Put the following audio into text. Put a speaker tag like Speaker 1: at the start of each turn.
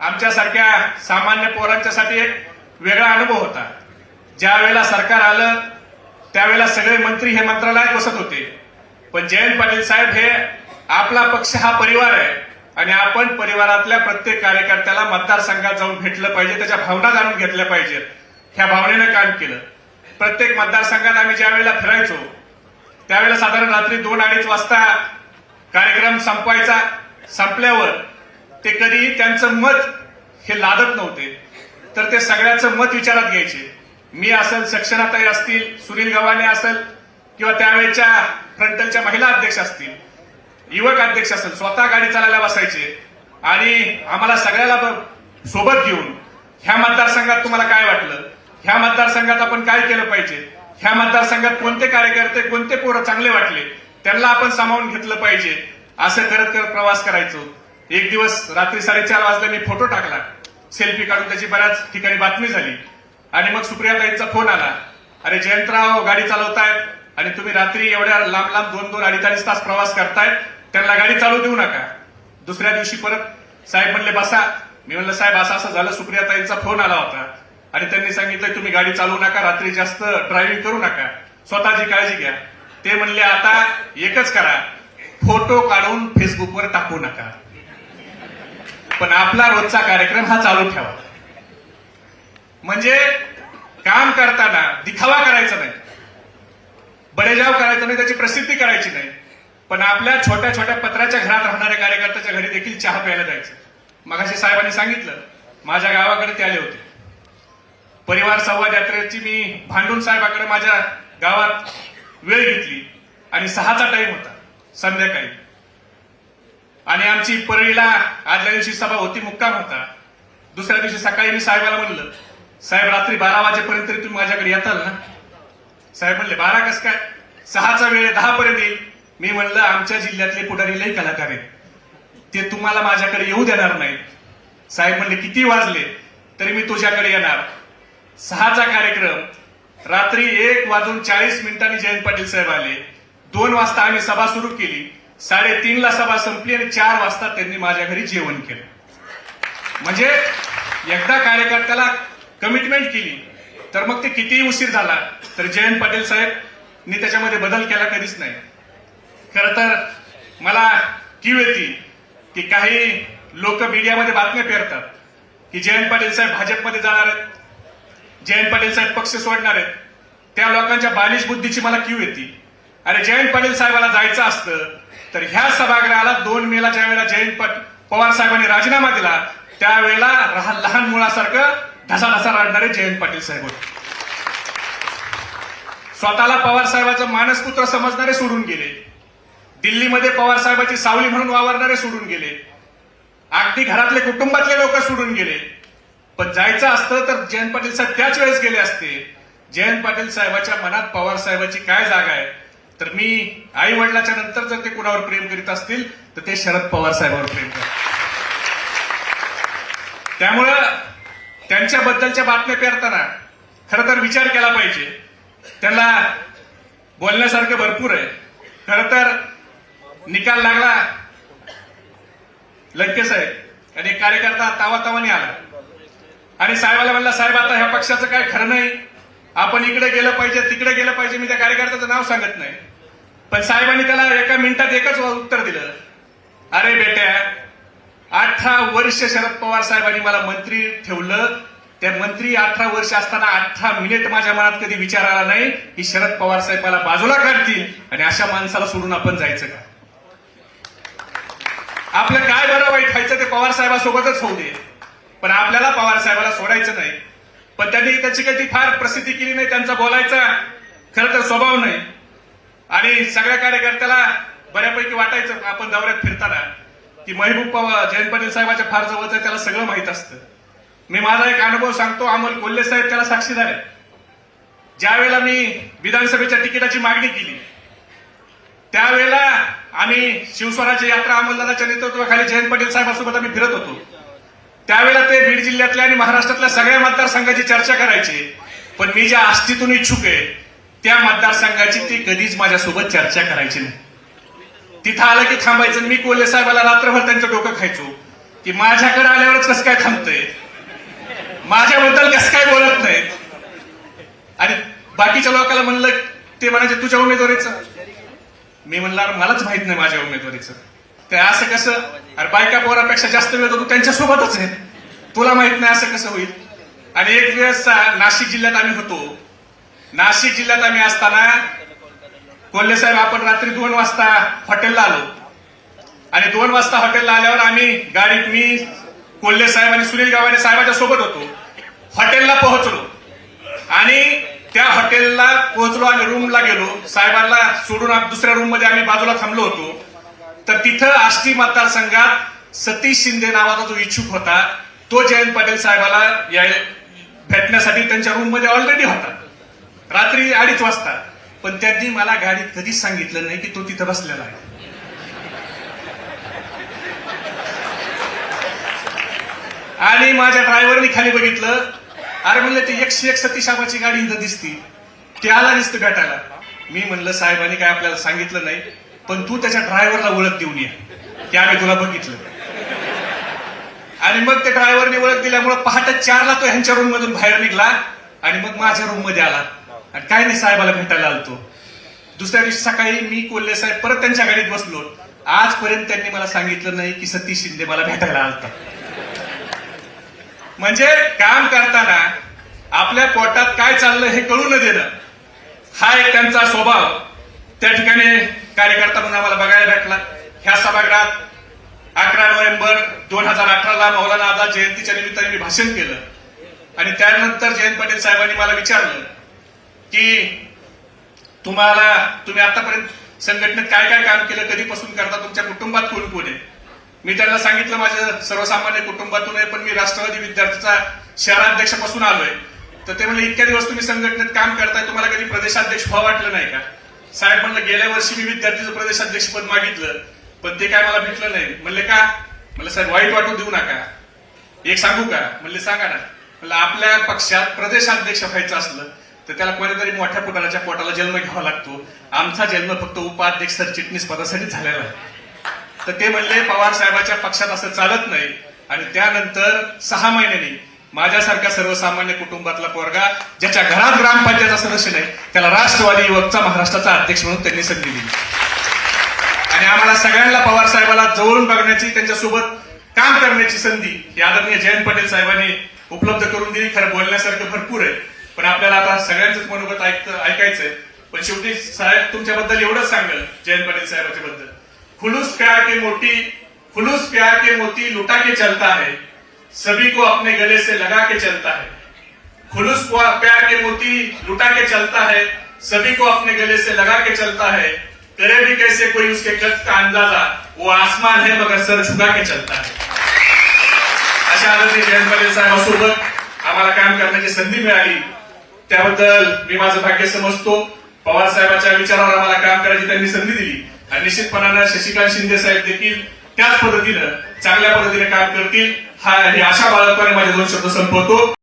Speaker 1: आमच्यासारख्या सामान्य पोरांच्यासाठी एक वेगळा अनुभव होता. ज्या वेळेला सरकार आलं त्यावेळेला सगळे मंत्री हे मंत्रालयात बसत होते. पण जयंत पाटील साहेब हे आपला पक्ष हा परिवार आहे आणि आपण परिवारातल्या प्रत्येक कार्यकर्त्याला मतदारसंघात जाऊन भेटलं पाहिजे त्याच्या भावना जाणून घेतल्या पाहिजेत. ह्या भावनेनं काम केलं. प्रत्येक मतदारसंघात आम्ही ज्या वेळेला फिरायचो त्यावेळेला साधारण रात्री दोन अडीच वाजता कार्यक्रम संपवायचा संपल्यावर ते कधी त्यांचं मत हे लादत नव्हते. तर ते सगळ्यांचं मत विचारात घ्यायचे. मी असेल सक्षणाताई असतील सुनील गव्हाणे असेल किंवा त्यावेळेच्या फ्रंटलच्या महिला अध्यक्ष असतील युवक अध्यक्ष असेल स्वतः गाडी चालायला बसायचे आणि आम्हाला सगळ्याला सोबत घेऊन ह्या मतदारसंघात तुम्हाला काय वाटलं? ह्या मतदारसंघात आपण काय केलं पाहिजे? ह्या मतदारसंघात कोणते कार्यकर्ते कोणते पोरं चांगले वाटले? त्यांना आपण सामावून घेतलं पाहिजे. असं करत करत प्रवास करायचो. एक दिवस रात्री साडेचार वाजता मी फोटो टाकला. सेल्फी काढून त्याची बऱ्याच ठिकाणी बातमी झाली. आणि मग सुप्रियाताईंचा फोन आला. अरे जयंतराव गाडी चालवतायत आणि तुम्ही रात्री एवढ्या लांब लांब दोन दोन अडीच अडीच तास प्रवास करतायत त्यांना गाडी चालू देऊ नका. दुसऱ्या दिवशी परत साहेब म्हणले बसा. मी म्हणलं साहेब असं असं झालं सुप्रियाताईंचा फोन आला होता आणि त्यांनी सांगितलं तुम्ही गाडी चालवू नका रात्री जास्त ड्रायव्हिंग करू नका. स्वतःची काळजी घ्या. ते म्हणले आता एकच करा. फोटो काढून फेसबुकवर टाकू नका. पण आपला रोजचा कार्यक्रम हा चालू ठेवा. म्हणजे काम करताना दिखावा करायचा नाही. बडेजाव करायचा नाही त्याची प्रसिद्धी करायची नाही. पण आपल्या छोट्या छोट्या पत्राच्या घरात राहणाऱ्या कार्यकर्त्याच्या घरी देखील चहा प्यायला जायचं. मगाशी साहेबांनी सांगितलं माझ्या गावाकडे ते आले होते. परिवार संवाद यात्रेची मी भांडून साहेबाकडे माझ्या गावात वेळ घेतली आणि सहाचा टाइम होता संध्याकाळी. आणि आमची परळीला आदल्या दिवशी सभा होती मुक्काम होता. दुसऱ्या दिवशी सकाळी मी साहेबाला म्हणलं साहेब रात्री बारा वाजेपर्यंत तरी तुम्ही माझ्याकडे येताल ना? साहेब म्हणले बारा कस काय? सहाचा वेळ दहा पर्यंत येईल. मी म्हणलं आमच्या जिल्ह्यातले पुढारी लई कलाकार आहेत. ते तुम्हाला माझ्याकडे येऊ देणार नाहीत. साहेब म्हणले किती वाजले? तरी मी तुझ्याकडे येणार. सहाचा कार्यक्रम. रात्री एक वाजून चाळीस मिनिटांनी जयंत पाटील साहेब आले. दोन वाजता आम्ही सभा सुरू केली. साडेतीनला सभा संपली आणि चार वाजता त्यांनी माझ्या घरी जेवण केलं. म्हणजे एकदा कार्यकर्त्याला कमिटमेंट केली तर मग ते कितीही उशीर झाला तर जयंत पाटील साहेबनी त्याच्यामध्ये बदल केला कधीच नाही. खरं तर मला कीव येते की काही लोक मीडियामध्ये बातम्या पेरतात की जयंत पाटील साहेब भाजपमध्ये जाणार आहेत जयंत पाटील साहेब पक्ष सोडणार आहेत. त्या लोकांच्या बालिश बुद्धीची मला कीव येते. अरे जयंत पाटील साहेबाला जायचं असतं तर ह्या सभागृहाला दोन मेला ज्या वेळेला जयंत पट- पवार साहेबांनी राजीनामा दिला. त्यावेळेला लहान मुळासारखं मुलासारखं ढसा रडणारे जयंत पाटील साहेब होते. स्वतःला पवार साहेबाचं मानसपुत्र समजणारे सोडून गेले. दिल्लीमध्ये पवार साहेबाची सावली म्हणून वावरणारे सोडून गेले. अगदी घरातले कुटुंबातले लोक सोडून गेले. पण जायचं असतं तर जयंत पाटील साहेब त्याच वेळेस गेले असते. जयंत पाटील साहेबाच्या मनात पवार साहेबाची काय जागा आहे? तर मी आई वडिलाच्या नंतर जर ते कुणावर प्रेम करीत असतील तर ते शरद पवार साहेबांवर प्रेम करतात त्यामुळं त्यांच्याबद्दलच्या बातम्या पेरताना खरं तर विचार केला पाहिजे. त्यांना बोलण्यासारखं भरपूर आहे. खरं तर निकाल लागला. लंके साहेब आणि एक कार्यकर्ता तावा तावाने आला. आणि साहेबाला म्हणला साहेब आता ह्या पक्षाचं काय खरं नाही. आपण इकडे गेलं पाहिजे तिकडे गेलं पाहिजे मी त्या कार्यकर्त्याचं नाव सांगत नाही. पण साहेबांनी त्याला एका मिनिटात एकच उत्तर दिलं. अरे बेट्या अठरा वर्ष शरद पवार साहेबांनी मला मंत्री ठेवलं. त्या मंत्री अठरा वर्ष असताना अठरा मिनिट माझ्या मनात कधी विचार आला नाही की शरद पवार साहेब मला बाजूला काढतील आणि अशा माणसाला सोडून आपण जायचं का? आपलं काय बरं वाईट व्हायचं ते पवार साहेबासोबतच होऊ दे. पण आपल्याला पवार साहेबाला सोडायचं नाही. पण त्यांनी त्याची काही ती फार प्रसिद्धी केली नाही त्यांचा बोलायचा खरं तर स्वभाव नाही. आणि सगळ्या कार्यकर्त्याला बऱ्यापैकी वाटायचं आपण दौऱ्यात फिरताना. की महबूब पवार जयंत पाटील साहेबाच्या फार जवळचं आहे, त्याला सगळं माहीत असतं. मी माझा एक अनुभव सांगतो अमोल कोल्हे साहेब त्याला साक्षीदार आहे ज्यावेळेला मी विधानसभेच्या तिकिटाची मागणी केली त्यावेळेला आम्ही शिवस्वराची यात्रा अंमलदाराच्या नेतृत्वाखाली जयंत पाटील साहेबांसोबत आम्ही फिरत होतो. त्यावेळेला ते बीड जिल्ह्यातल्या आणि महाराष्ट्रातल्या सगळ्या मतदारसंघाची चर्चा करायची. पण मी ज्या आस्तीतून इच्छुक आहे त्या मतदारसंघाची ती कधीच माझ्यासोबत चर्चा करायची नाही. तिथं आलं की थांबायचं मी कोल्हे साहेबाला रात्रभर त्यांचं डोकं खायचो की माझ्याकडे आल्यावरच कसं काय थांबतंय? माझ्याबद्दल कसं काय बोलत नाहीत? आणि बाकीच्या लोकांना म्हणलं ते म्हणायचे तुझ्या उमेदवारीचं. मी म्हणलं मलाच माहीत नाही माझ्या उमेदवारीचं. तर असं कसं? अरे बायका पोरापेक्षा जास्त वेळ तू त्यांच्या सोबतच आहे तुला माहीत नाही असं कसं होईल? आणि एक दिवस नाशिक जिल्ह्यात आम्ही होतो. नाशिक जिल्ह्यात आम्ही असताना कोल्हे साहेब आपण रात्री दोन वाजता हॉटेलला आलो. आणि दोन वाजता हॉटेलला आल्यावर आम्ही गाडीत मी कोल्हे साहेब आणि सुनील गावाने साहेबाच्या सोबत होतो. हॉटेलला पोहोचलो. आणि त्या हॉटेलला पोहोचलो आणि रूमला गेलो. साहेबांना सोडून दुसऱ्या रूममध्ये आम्ही बाजूला थांबलो होतो. तर तिथं आष्टी मतदारसंघात सतीश शिंदे नावाचा जो इच्छुक होता तो जयंत पाटील साहेबाला या भेटण्यासाठी त्यांच्या रूममध्ये ऑलरेडी होता. रात्री अडीच वाजता. पण त्यांनी मला गाडीत कधीच सांगितलं नाही की तो तिथं बसलेला आहे. आणि माझ्या ड्रायव्हरनी खाली बघितलं. अरे म्हणलं ते एकशे एक सतीशाबाची गाडी इथं दिसती. ते आला दिसतं भेटायला. मी म्हणलं साहेबांनी काय आपल्याला सांगितलं नाही. पण तू त्याच्या ड्रायव्हरला ओळख देऊन ये. की आम्ही तुला बघितलं. आणि मग त्या ड्रायव्हरने ओळख दिल्यामुळे पहाटे चारला तो ह्यांच्या रूम मधून बाहेर निघला आणि मग माझ्या रूममध्ये आला. आणि काय नाही साहेबाला भेटायला आलतो. दुसऱ्या दिवशी सकाळी मी कोल्हे साहेब परत त्यांच्या गाडीत बसलो. आजपर्यंत त्यांनी मला सांगितलं नाही की सतीश शिंदे मला भेटायला आलता. म्हणजे काम करताना आपल्या पोटात काय चाललं हे कळू न देणं. हा एक त्यांचा स्वभाव. त्या ठिकाणी कार्यकर्ता म्हणून आम्हाला बघायला भेटला. ह्या सभागृहात अकरा नोव्हेंबर दोन हजार अठराला मौलाना आझाद जयंतीच्या निमित्ताने मी भाषण केलं. आणि त्यानंतर जयंत पाटील साहेबांनी मला विचारलं की तुम्हाला तुम्ही आतापर्यंत संघटनेत काय काय काम केलं? कधीपासून करता? तुमच्या कुटुंबात कोण कोण आहे? मी त्यांना सांगितलं माझं सर्वसामान्य कुटुंबातून आहे पण मी राष्ट्रवादी विद्यार्थीचा शहराध्यक्षापासून आलोय. तर ते म्हणजे इतक्या दिवस तुम्ही संघटनेत काम करताय तुम्हाला कधी प्रदेशाध्यक्ष व्हावं वाटलं नाही का? साहेब म्हणलं गेल्या वर्षी मी विद्यार्थीचं प्रदेशाध्यक्ष पद मागितलं पण ते काय मला भेटलं नाही. म्हणले का? म्हणलं साहेब वाईट वाटू देऊ नका. एक सांगू का? म्हणले सांगा ना. म्हणलं आपल्या पक्षात प्रदेशाध्यक्ष व्हायचं असलं तर त्याला कोणीतरी मोठ्या पुतळाच्या पोटाला जन्म घ्यावा लागतो. आमचा जन्म फक्त उपाध्यक्ष सरचिटणीस पदासाठी झालेला आहे. तर ते म्हणले पवार साहेबाच्या पक्षात असं चालत नाही. आणि त्यानंतर सहा महिन्यांनी माझ्यासारख्या सर्वसामान्य कुटुंबातला पोरगा ज्याच्या घरात ग्रामपंचायत सदस्य नाही त्याला राष्ट्रवादी युवकचा महाराष्ट्राचा अध्यक्ष म्हणून त्यांनी संधी दिली. आणि आम्हाला सगळ्यांना पवार साहेबाला जवळून बघण्याची त्यांच्यासोबत काम करण्याची संधी ही आदरणीय जयंत पटेल साहेबांनी उपलब्ध करून दिली. खरं बोलण्यासारखं भरपूर आहे. पण आपल्याला आता सगळ्यांचंच मनोगत ऐकत ऐकायचंय. पण शेवटी साहेब तुमच्याबद्दल एवढंच सांगेल जयंत पाटील साहेबांच्या बद्दल खुलूस प्यार के मोठी खुलूस प्यार के मोती लुटा के चलता है. सभी को अपने गले से लगा के चलता है। खुलूस प्यार के मोती लुटा के चलता है। सभी को अपने गले से लगा के चलता है। करे भी कैसे कोई उसके कद का अंदाजा? वो आसमान है मगर सर झुका के चलता है। अशा आदरणीय जयंत पाटील साहेबांसोबत आम्हाला काम करण्याची संधी मिळाली. त्याबद्दल मी माझं भाग्य समजतो. पवार साहेबांच्या विचारावर आम्हाला काम करायची त्यांनी संधी दिली. आणि निश्चितपणानं शशिकांत शिंदे साहेब देखील त्याच पद्धतीनं चांगल्या पद्धतीने काम करतील. हा अशा आशा माझे दोन शब्द संपवतो.